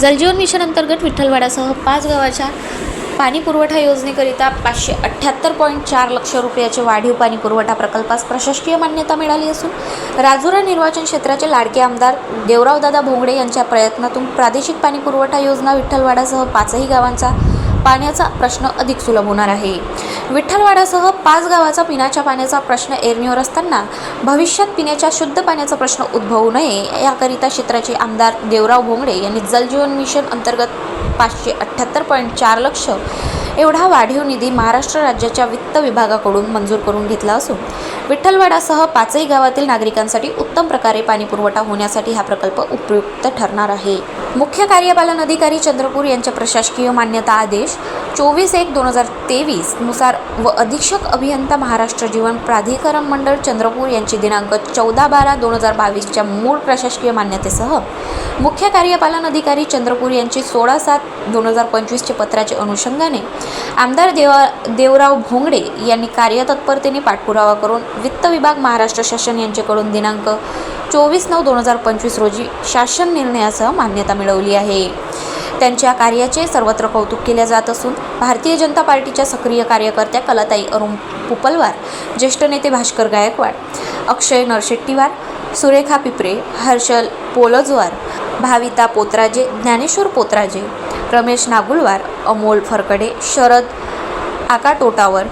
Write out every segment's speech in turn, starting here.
जलजीवन mission अंतर्गत विठ्ठलवाड्यासह पाच गावाच्या पाणी पुरवठा योजनेकरिता पाचशे अठ्ठ्याहत्तर पॉईंट चार लक्ष रुपयाचे वाढीव पाणी पुरवठा प्रकल्पास प्रशासकीय मान्यता मिळाली असून राजुरा निर्वाचन क्षेत्राचे लाडके आमदार देवरावदादा भोंगडे यांच्या प्रयत्नातून प्रादेशिक पाणी पुरवठा योजना विठ्ठलवाड्यासह पाचही गावांचा पाण्याचा प्रश्न अधिक सुलभ होणार आहे. विठ्ठलवाड्यासह पाच गावाचा पिण्याच्या पाण्याचा प्रश्न एरणीवर असताना भविष्यात पिण्याच्या शुद्ध पाण्याचा प्रश्न उद्भवू नये याकरिता क्षेत्राचे आमदार देवराव भोंगडे यांनी जलजीवन मिशन अंतर्गत पाचशे अठ्ठ्याहत्तर पॉईंट चार लक्ष एवढा वाढीव निधी महाराष्ट्र राज्याच्या वित्त विभागाकडून मंजूर करून घेतला असून विठ्ठलवाडासह पाचही गावातील नागरिकांसाठी उत्तम प्रकारे पाणीपुरवठा होण्यासाठी हा प्रकल्प उपयुक्त ठरणार आहे. मुख्य कार्यपालन अधिकारी चंद्रपूर यांच्या प्रशासकीय मान्यता आदेश चोवीस एक दोन हजार तेवीसनुसार व अधीक्षक अभियंता महाराष्ट्र जीवन प्राधिकरण मंडळ चंद्रपूर यांची दिनांक चौदा बारा दोन हजार बावीसच्या मूळ प्रशासकीय मान्यतेसह मुख्य कार्यपालन अधिकारी चंद्रपूर यांची सोळा सात दोन हजार पंचवीसच्या पत्राचे अनुषंगाने आमदार देवा देवराव भोंगडे यांनी कार्यतत्परतेने पाठपुरावा करून वित्त विभाग महाराष्ट्र शासन यांच्याकडून दिनांक चोवीस नऊ दोन हजार पंचवीस रोजी शासन निर्णयासह मान्यता मिळवली आहे. त्यांच्या कार्याचे सर्वत्र कौतुक केले जात असून भारतीय जनता पार्टीच्या सक्रिय कार्यकर्त्या कलाताई अरुण पुपलवार ज्येष्ठ नेते भास्कर गायकवाड अक्षय नरशेट्टीवार सुरेखा पिपरे हर्षल पोलजवार भाविता पोत्राजे ज्ञानेश्वर पोत्राजे रमेश नागुलवार अमोल फरकडे शरद आकाटोटावर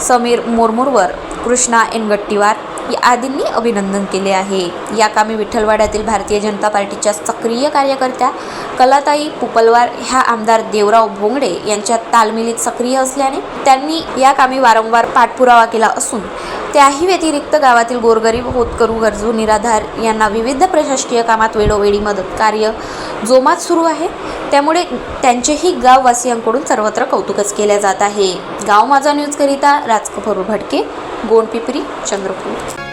समीर मोरमुरवर कृष्णा एनगट्टीवार या आदींनी अभिनंदन केले आहे. या कामी विठ्ठलवाड्यातील भारतीय जनता पार्टीच्या सक्रिय कार्यकर्त्या कलाताई पुपलवार ह्या आमदार देवराव भोंगडे यांच्या तालमिलीत सक्रिय असल्याने त्यांनी या कामी वारंवार पाठपुरावा केला असून त्याही व्यतिरिक्त गावातील गोरगरीब होतकरू गरजू निराधार यांना विविध प्रशासकीय कामात वेळोवेळी मदत कार्य जोमात सुरू आहे. त्यामुळे त्यांचेही गाववासियांकडून सर्वत्र कौतुकच केले जात आहे. गाव माझा न्यूजकरिता राजकपूर भटके गोंडपिपरी चंद्रपूर.